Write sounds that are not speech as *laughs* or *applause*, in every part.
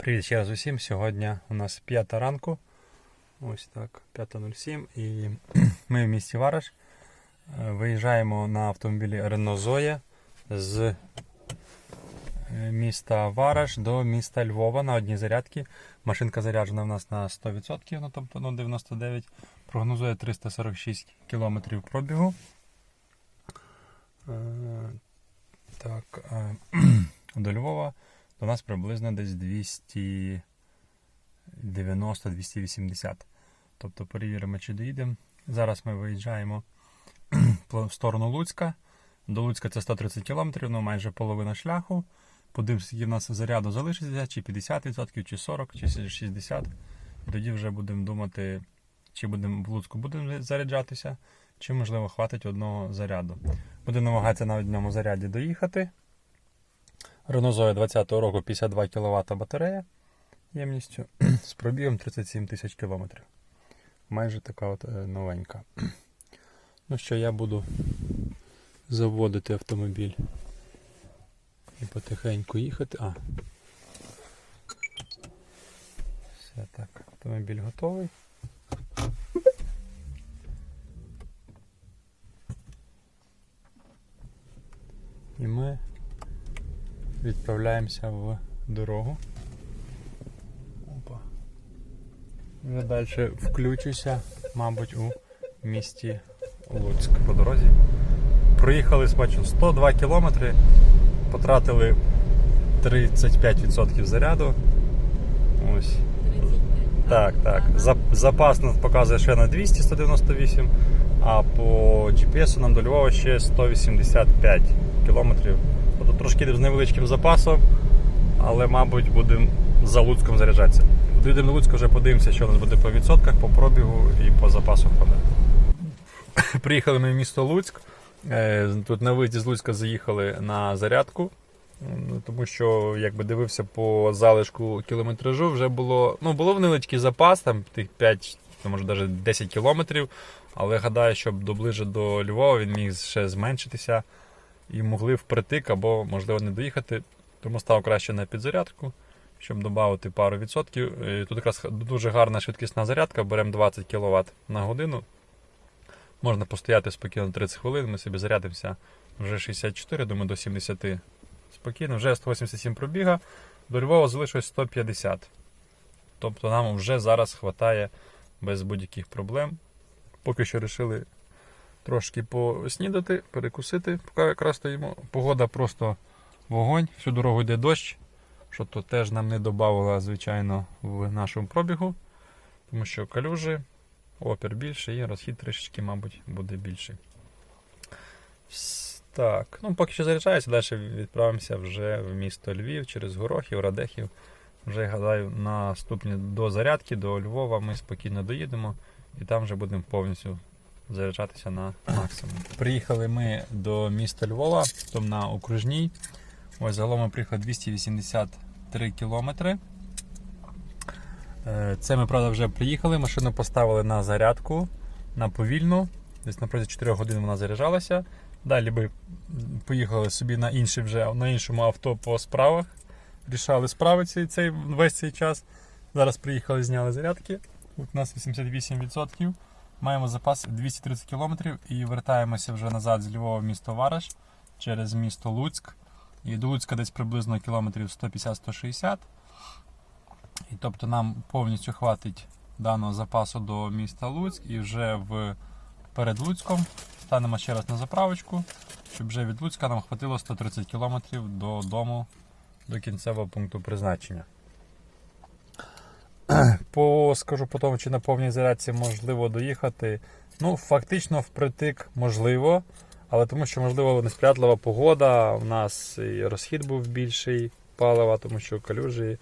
Привіт ще раз усім. Сьогодні у нас 5 ранку. Ось так, 5.07. І *clears throat* ми в місті Вараш. Е, Виїжджаємо на автомобілі Renault Zoe з е, міста Вараш до міста Львова на одній зарядці. Машинка заряджена в нас на 100%, ну тобто ну, 99. Прогнозує 346 км пробігу. Е, Так, *clears throat* до Львова до нас приблизно десь 290-280. Тобто перевіримо, чи доїдемо. Зараз ми виїжджаємо *clears throat* в сторону Луцька. До Луцька це 130 км, ну майже половина шляху. Подивимося, скільки в нас заряду залишиться, чи 50%, чи 40%, чи 60%. І тоді вже будемо думати, чи будемо в Луцьку будемо заряджатися, чи можливо хватить одного заряду. Будемо намагатися на одному заряді доїхати. Renault Zoe 20-го року 52 кВт батарея ємністю *clears throat* з пробігом 37 тисяч кілометрів. Майже така от е, новенька. *clears throat* Ну що, я буду заводити автомобіль і потихеньку їхати. А. Все так, автомобіль готовий. І ми відправляємося в дорогу. Опа. Вже далі включуся, мабуть, у місті Луцьк по дорозі. Проїхали, бачу, 102 кілометри, потратили 35% заряду. Ось. Так, так. Запас нас показує ще на 200 198, а по GPS нам до Львова ще 185 кілометрів. Трошки з невеличким запасом, але, мабуть, будемо за Луцьком заряджатися. Доїдемо до Луцька, вже подивимося, що у нас буде по відсотках, по пробігу і по запасу ходу. *coughs* Приїхали ми в місто Луцьк. Е, Тут на виїзді з Луцька заїхали на зарядку. Тому що, якби дивився по залишку кілометражу, вже було. Ну, було невеличкий запас, там тих 5, ну, може навіть 10 кілометрів. Але гадаю, щоб доближе до Львова він міг ще зменшитися і могли впритик або, можливо, не доїхати. Тому став краще на підзарядку, щоб додати пару відсотків. І Тут якраз дуже гарна швидкісна зарядка, беремо 20 кВт на годину. Можна постояти спокійно 30 хвилин, ми собі зарядимося вже 64, думаю, до 70 спокійно, вже 187 пробіга, до Львова залишилось 150. Тобто нам вже зараз вистачає без будь-яких проблем. Поки що вирішили трошки поснідати, перекусити, поки якраз стоїмо. Погода просто вогонь, всю дорогу йде дощ, що то теж нам не додавало, звичайно, в нашому пробігу, тому що калюжі, опір більший і розхід трішечки, мабуть, буде більший. Так, ну поки що заряджаюся, далі відправимося вже в місто Львів через Горохів, Радехів. Вже гадаю, наступні до зарядки, до Львова ми спокійно доїдемо і там вже будемо повністю заряджатися на максимум. Приїхали ми до міста Львова, там на окружній. Ось загалом ми приїхали 283 кілометри. Е, Це ми, правда, вже приїхали. Машину поставили на зарядку на повільну. Десь на протязі 4 годин вона заряджалася. Далі би поїхали собі на інше вже на іншому авто по справах. Рішали справи цей, цей, весь цей час. Зараз приїхали, зняли зарядки. Тут у нас 88%. Маємо запас 230 км і вертаємося вже назад з Львова в місто Вараш через місто Луцьк. І до Луцька десь приблизно кілометрів 150-160. І тобто нам повністю хватить даного запасу до міста Луцьк і вже в перед Луцьком станемо ще раз на заправочку, щоб вже від Луцька нам хватило 130 км додому до кінцевого пункту призначення. *clears throat* По, скажу по тому, чи на повній зарядці можливо доїхати. Ну, фактично впритик можливо, але тому що, можливо, несприятлива погода, у нас і розхід був більший палива, тому що калюжі.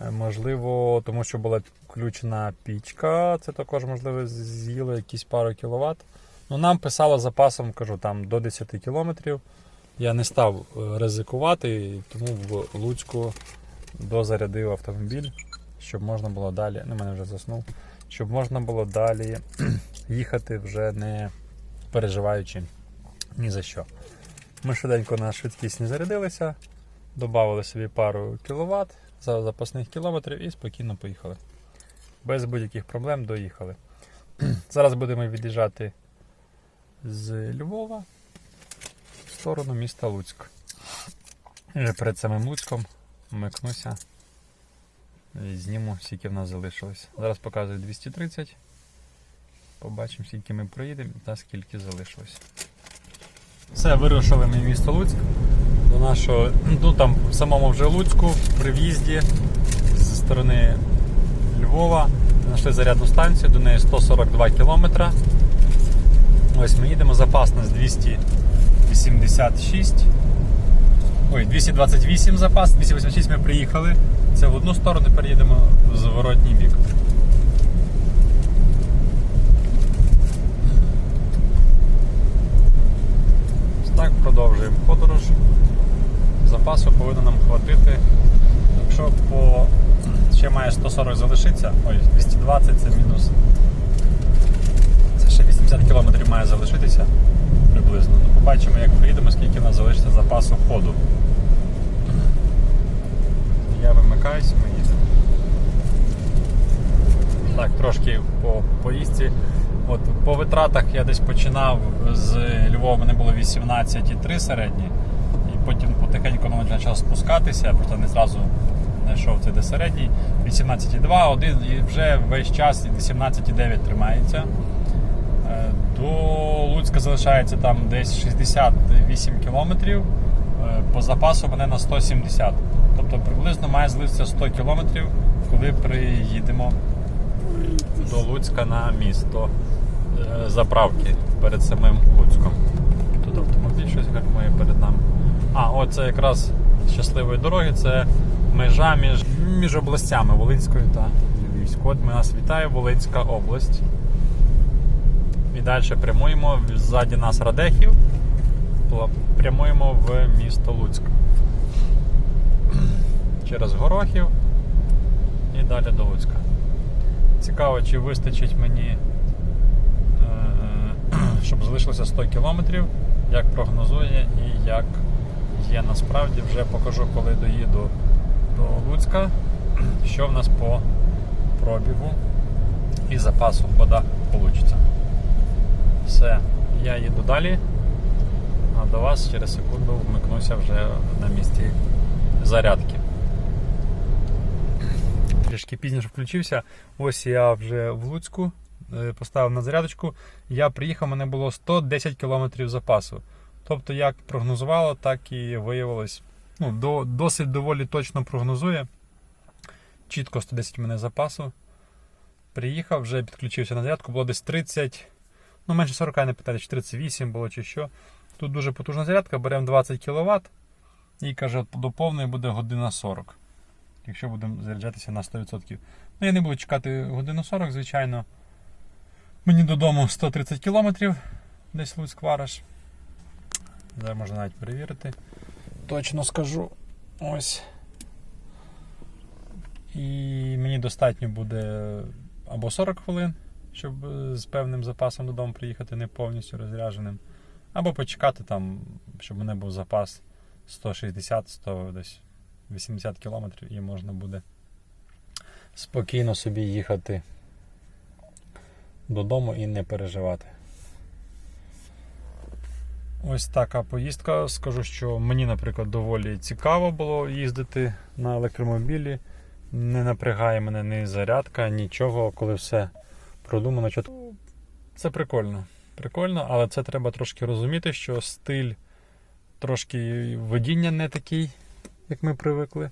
Е, Можливо, тому що була включена пічка, це також, можливо, з'їло якісь пару кіловат. Ну, нам писало запасом, кажу, там до 10 кілометрів. Я не став е, ризикувати, тому в Луцьку дозарядив автомобіль, щоб можна було далі. Ну, мене вже заснув, щоб можна було далі *clears throat* їхати вже не переживаючи ні за що. Ми швиденько на швидкість не зарядилися Добавили собі пару кіловат за запасних кілометрів і спокійно поїхали. Без будь-яких проблем доїхали. *clears throat* Зараз будемо від'їжджати з Львова в сторону міста Луцьк. Перед самим Луцьком вмикнуся і зніму, скільки в нас залишилось. Зараз показую 230. Побачимо, скільки ми проїдемо та скільки залишилось. Все, вирушили ми в місто Луцьк. До нашого, ну там в самому вже Луцьку, при в'їзді зі сторони Львова. Знайшли зарядну станцію, до неї 142 кілометра. Ось ми їдемо, запас нас 286. Ой, 228 запас, 286 ми приїхали. Це в одну сторону, тепер їдемо в зворотній бік. Так, продовжуємо подорож. Запасу повинно нам хватити. Якщо по ще має 140 залишиться, ой, 220 це мінус. Це ще 80 км має залишитися приблизно. Ну, побачимо, як приїдемо, скільки в нас залишиться запасу ходу. Я вимикаюсь, ми. Так, трошки по поїздці. От по витратах я десь починав з Львова, мене було 18,3 середні. І потім потихеньку почало спускатися, я просто не зразу знайшов цей де середній. 18,2, 1 і вже весь час 18,9 тримається. Е, До Луцька залишається там десь 68 кілометрів. Е, По запасу мене на 170. Тобто приблизно має залишитися 100 кілометрів, коли приїдемо до Луцька на місто е, заправки перед самим Луцьком. Тут автомобіль щось гальмує перед нами. А, оце якраз щасливої дороги, це межа між, між областями Волинською та Львівською. От ми нас вітає Волинська область. І далі прямуємо. Ззаді нас Радехів. Пла- Прямуємо в місто Луцьк. Через Горохів і далі до Луцька. Цікаво, чи вистачить мені, е, *clears throat* щоб залишилося 100 кілометрів, як прогнозує і як є насправді. Вже покажу, коли доїду до Луцька, що в нас по пробігу і запасу хода вийде. Все, я їду далі, до вас через секунду вмикнуся вже на місці зарядки. Трішки пізніше включився. Ось я вже в Луцьку е, поставив на зарядочку. Я приїхав, мене було 110 км запасу. Тобто, як прогнозувало, так і виявилось. Ну, до, досить доволі точно прогнозує. Чітко 110 у мене запасу. Приїхав, вже підключився на зарядку, було десь 30, ну менше 40, не питали, чи 38 було чи що. Тут дуже потужна зарядка, беремо 20 кВт і каже, до повної буде година 40 якщо будемо заряджатися на 100%. Ну, я не буду чекати годину 40, звичайно. Мені додому 130 км, десь Луцьк Вараш. Зараз можна навіть перевірити. Точно скажу. Ось. І мені достатньо буде або 40 хвилин, щоб е, з певним запасом додому приїхати, не повністю розрядженим. Або почекати там, щоб мене був запас 160-100 десь 80 кілометрів і можна буде спокійно собі їхати додому і не переживати. Ось така поїздка. Скажу, що мені, наприклад, доволі цікаво було їздити на електромобілі. Не напрягає мене ні зарядка, нічого, коли все продумано. Це прикольно. Прикольно, але це треба трошки розуміти, що стиль трошки водіння не такий, як ми привикли.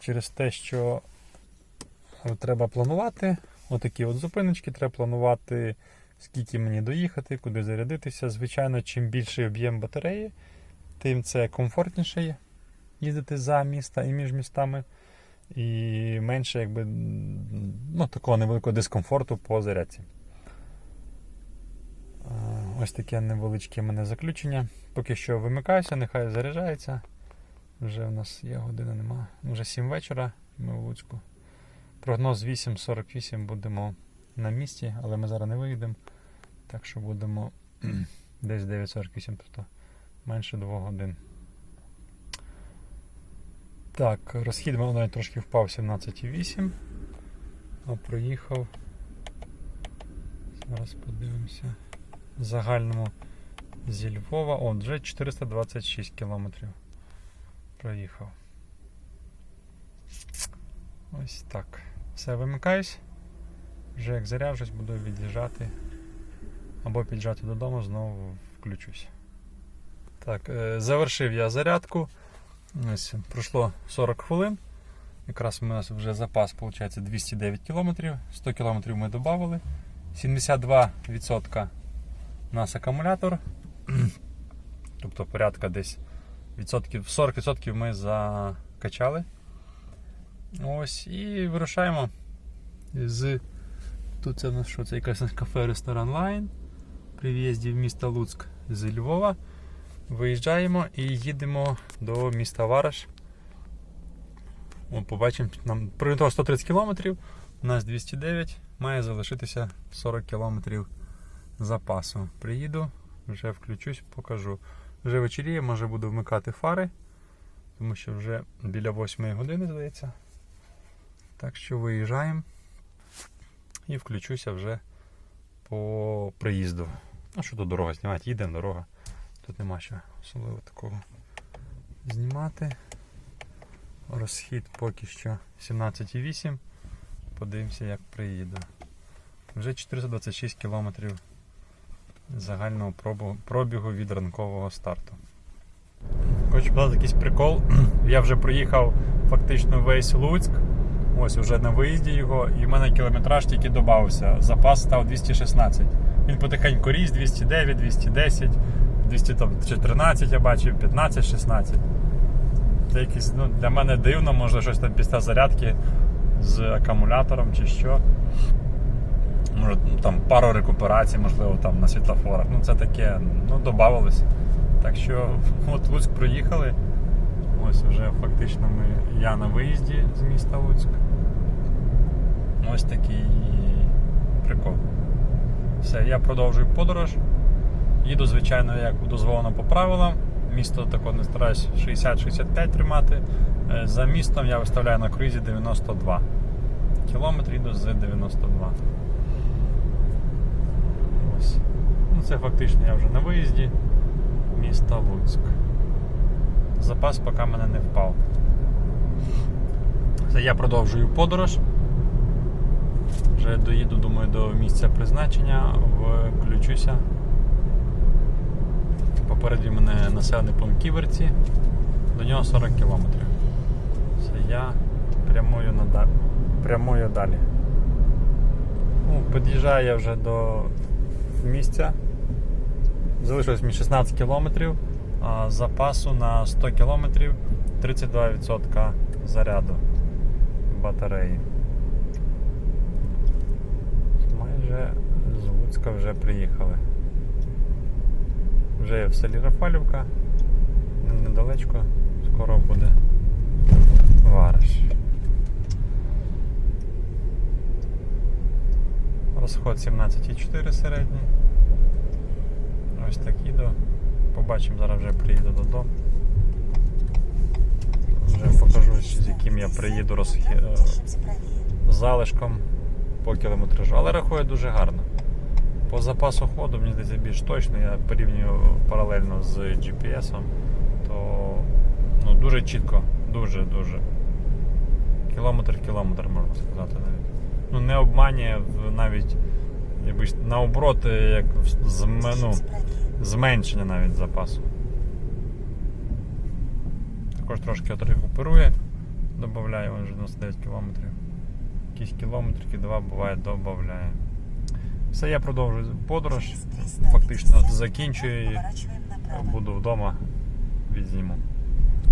Через те, що треба планувати отакі от зупиночки, треба планувати, скільки мені доїхати, куди зарядитися. Звичайно, чим більший об'єм батареї, тим це комфортніше їздити за міста і між містами. І менше якби, ну, такого невеликого дискомфорту по зарядці. Ось таке невеличке мене заключення. Поки що вимикаюся, нехай заряджається. Вже в нас є година, нема. Вже 7 вечора, ми в Луцьку. Прогноз 8.48 будемо на місці, але ми зараз не виїдемо. Так що будемо *clears throat* десь 9.48, тобто менше 2 годин. Так, розхід навіть трошки впав 17,8. А проїхав. Зараз подивимося. Загальному зі Львова. О, вже 426 кілометрів. Проїхав. Ось так. Все, вимикаюсь. Вже як заряджусь, буду від'їжджати. Або під'їжджати додому, знову включусь. Так, е, завершив я зарядку. Ось пройшло 40 хвилин. Якраз у нас вже запас виходить 209 км. 100 км ми додали. 72% у нас акумулятор. *clears throat* Тобто порядка десь відсотків, 40% ми закачали. Ось і вирушаємо з. Тут це у що? Це якась кафе ресторан Лайн. При в'їзді в місто Луцьк з Львова. Виїжджаємо і їдемо до міста Вараш. О, побачимо, нам прилетіло 130 км, у нас 209, має залишитися 40 км запасу. Приїду, вже включусь, покажу. Вже вечеріє, може буду вмикати фари, тому що вже біля 8 години, здається. Так що виїжджаємо і включуся вже по приїзду. А що тут дорога знімати? Їдемо дорога. Тут нема що особливо такого знімати. Розхід поки що 17,8. Подивимося, як приїду. Вже 426 км загального пробігу від ранкового старту. Хочу показати якийсь прикол. *clears throat* Я вже проїхав фактично весь Луцьк. Ось вже на виїзді його, і в мене кілометраж тільки додався. Запас став 216. Він потихеньку ріс 209, 210, 214 я бачив, 15, 16. Це якийсь, ну, для мене дивно, може щось там після зарядки з акумулятором чи що. Може там пару рекуперацій, можливо, там на світлофорах. Ну це таке, ну додавалось. Так що *laughs* от Луцьк проїхали. Ось вже фактично ми, я на виїзді з міста Луцьк. Ось такий прикол. Все, я продовжую подорож. Їду, звичайно, як дозволено по правилам. Місто тако не стараюсь 60-65 тримати. Е, За містом я виставляю на круїзі 92. Кілометр їду з 92. Ось. Ну, це фактично я вже на виїзді міста Луцьк. Запас поки мене не впав. Це я продовжую подорож. Вже доїду, думаю, до місця призначення, включуся. Попереді мене населений пункт Ківерці, до нього 40 кілометрів. Це я прямую, нада... прямую далі. Ну, під'їжджаю я вже до місця. Залишилось мені 16 кілометрів, а запасу на 100 кілометрів 32% заряду батареї. Майже з Луцька вже приїхали. Вже є в селі Рафалівка, недалечко, скоро буде Вараш. Розход 17,4 середній. Ось так їду. Побачимо, зараз вже приїду додому. Вже покажу, з яким я приїду розхід залишком по кілометражу. Але рахує дуже гарно. По запасу ходу, мені здається, більш точно, я порівнюю паралельно з GPS, то ну, дуже чітко, дуже-дуже. Кілометр-кілометр, можна сказати навіть. Ну, не обманює навіть якби, наоборот, як в- зме- ну, зменшення навіть запасу. Також трошки от рекуперує, додає вже 99 кілометрів. Якісь кілометрики, два буває, додає. Все, я продовжую подорож. Фактично закінчую її. Буду вдома, відзніму.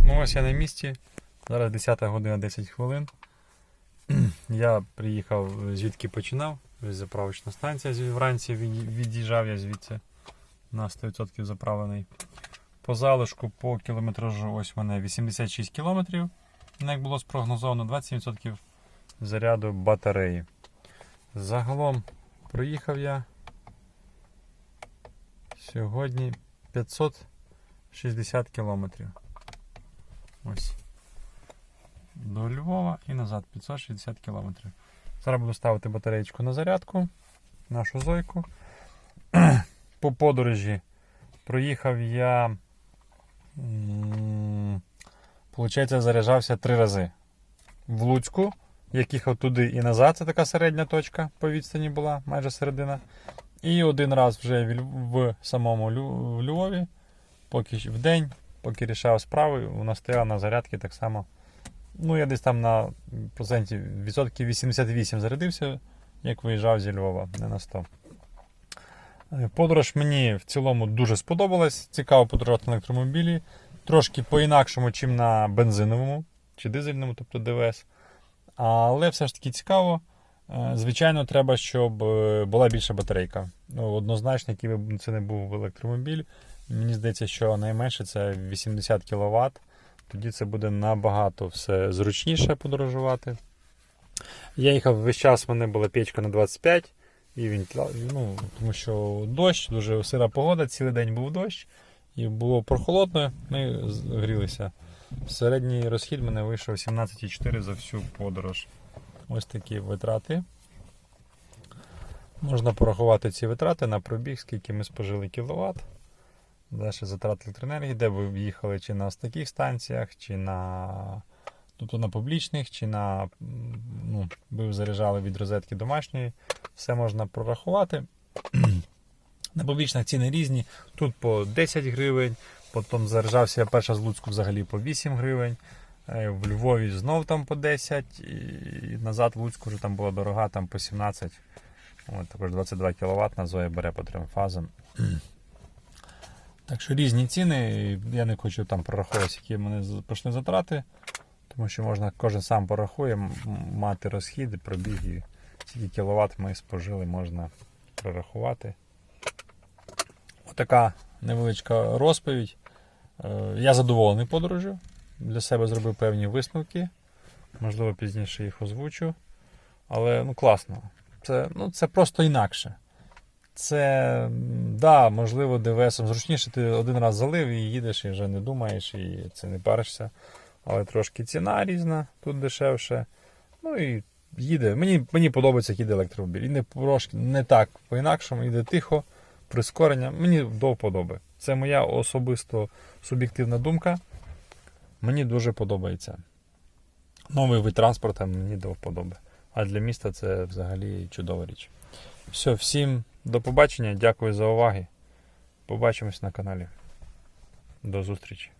Ну ось я на місці. Зараз 10 година 10 хвилин. *clears throat* Я приїхав звідки починав. Заправочна станція вранці від'їжджав я звідси на 100% заправлений. По залишку по кілометражу ось мене 86 кілометрів. Ну, Як було спрогнозовано, 27% заряду батареї. Загалом проїхав я сьогодні 560 кілометрів. Ось. назад 560 км. Зараз буду ставити батареєчку на зарядку, нашу зойку. *clears throat* По подорожі проїхав я. Получається, заряджався три рази. В Луцьку, як їхав туди і назад, це така середня точка по відстані була, майже середина. І один раз вже в, самому Львові, поки в день, поки рішав справи, вона стояла на зарядці так само. Ну, я десь там на процентів відсотків 88 зарядився, як виїжджав зі Львова, не на 100. Е, Подорож мені в цілому дуже сподобалась. Цікаво подорожувати на електромобілі. Трошки по-інакшому, чим на бензиновому чи дизельному, тобто ДВС. Але все ж таки цікаво. Е, Звичайно, треба, щоб е, була більша батарейка. Ну, однозначно, який би це не був електромобіль. Мені здається, що найменше це 80 кВт. Тоді це буде набагато все зручніше подорожувати. Я їхав весь час, в мене була печка на 25, і вентиля... ну, тому що дощ, дуже сира погода, цілий день був дощ, і було прохолодно, ми грілися. Середній розхід мене вийшов 17,4 за всю подорож. Ось такі витрати. Можна порахувати ці витрати на пробіг, скільки ми спожили кіловат. Далі затрати електроенергії, де ви їхали, чи на таких станціях, чи на, тобто на публічних, чи на ну, ви заряджали від розетки домашньої. Все можна прорахувати. На публічних ціни різні. Тут по 10 гривень, потім заряджався я перша з Луцьку взагалі по 8 гривень. Е, В Львові знов там по 10, і назад в Луцьку вже там була дорога, там по 17. От, також 22 кВт на Зоя бере по трьом фазам. Так що різні ціни. Я не хочу там прораховувати, які в мене пішли затрати, тому що можна кожен сам порахує, мати розхід, пробіг і скільки кіловат ми спожили, можна прорахувати. Отака невеличка розповідь. Е, Я задоволений подорожю. Для себе зробив певні висновки. Можливо, пізніше їх озвучу. Але ну класно. Це, ну, це просто інакше. Це, да, можливо, ДВСом зручніше, ти один раз залив і їдеш, і вже не думаєш, і це не паришся. Але трошки ціна різна, тут дешевше. Ну і їде. Мені, мені подобається, як їде електромобіль. І не, трошки, не так по-інакшому, йде тихо, прискорення. Мені до вподоби. Це моя особисто суб'єктивна думка. Мені дуже подобається. Новий вид транспорту мені до вподоби. А для міста це взагалі чудова річ. Все, всім до побачення, дякую за уваги. Побачимось на каналі. До зустрічі.